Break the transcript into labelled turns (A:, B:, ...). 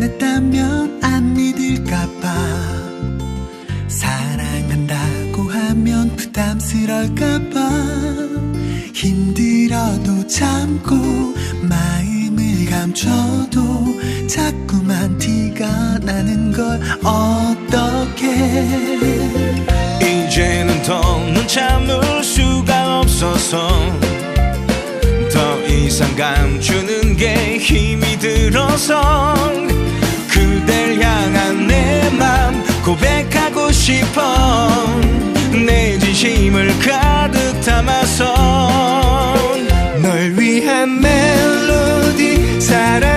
A: 안 했다면 안 믿을까봐. 사랑한다고 하면 부담 스러 까봐. 힘들어도 참고 마음을 감춰도 자꾸만 티가 나는 걸 어떻게
B: 이제는 더는 참을 수가 없어서 더 이상 감추는 게 힘이 들어서 고백하고 싶어. 내 진심을 가득 담아서.
C: 널 위한 멜로디 사랑.